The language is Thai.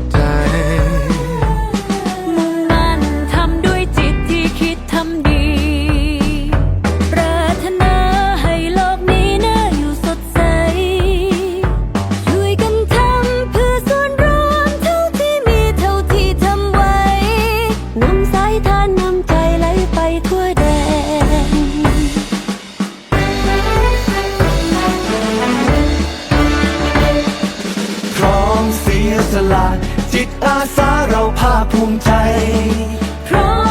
สละจิตอาสาเราภาคภูมิใจ พร้อม